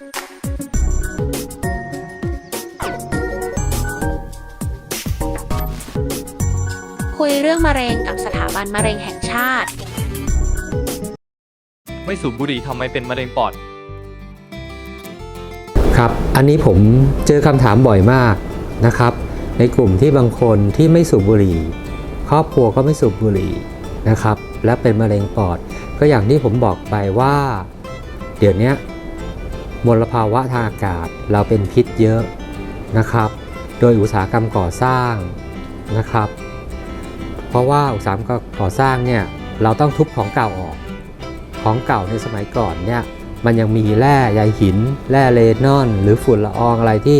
คุยเรื่องมะเร็งกับสถาบันมะเร็งแห่งชาติ ไม่สูบบุหรี่ทำไมเป็นมะเร็งปอด ครับ อันนี้ผมเจอคำถามบ่อยมากนะครับ ในกลุ่มที่บางคนที่ไม่สูบบุหรี่ ครอบครัวก็ไม่สูบบุหรี่นะครับ และเป็นมะเร็งปอด ก็อย่างที่ผมบอกไปว่า เดี๋ยวนี้ มลภาวะทางอากาศเราเป็นพิษเยอะนะครับ โดยอุตสาหกรรมก่อสร้างนะครับ เพราะว่าอุตสาหกรรมก่อสร้างเนี่ยเราต้องทุบของเก่าออก ของเก่าในสมัยก่อนเนี่ยมันยังมีแร่ใยหิน แร่เลนอน หรือฝุ่นละอองอะไรที่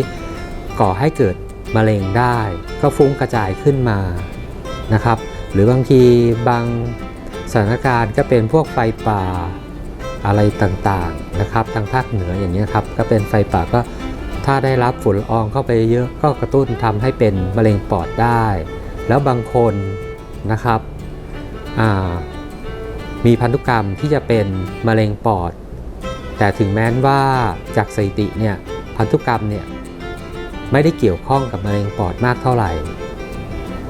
ก่อให้เกิดมะเร็งได้ ก็ฟุ้งกระจายขึ้นมานะครับ หรือบางทีบางสถานการณ์ก็เป็นพวกไฟป่า อะไรต่างๆนะครับ ทางภาคเหนืออย่างนี้ยครับก็เป็นไฟป่าก็ถ้าได้รับฝุ่นละอองเข้าไปเยอะก็กระตุ้นทำให้เป็นมะเร็งปอดได้ แล้วบางคนนะครับมีพันธุกรรมที่จะเป็นมะเร็งปอด แต่ถึงแม้นว่าจากสถิติเนี่ยพันธุกรรมเนี่ยไม่ได้เกี่ยวข้องกับมะเร็งปอดมากเท่าไหร่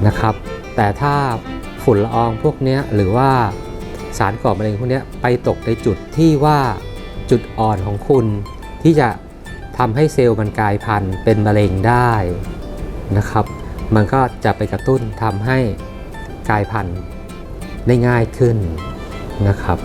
นะครับ แต่ถ้าฝุ่นละอองพวกนี้หรือว่า สารก่อมะเร็งพวกนี้ไปตกในจุดที่ว่าจุดอ่อนของคุณที่จะทำให้เซลล์มันกลายพันธุ์เป็นมะเร็งได้นะครับ มันก็จะไปกระตุ้นทำให้กลายพันธุ์ได้ง่ายขึ้นนะครับ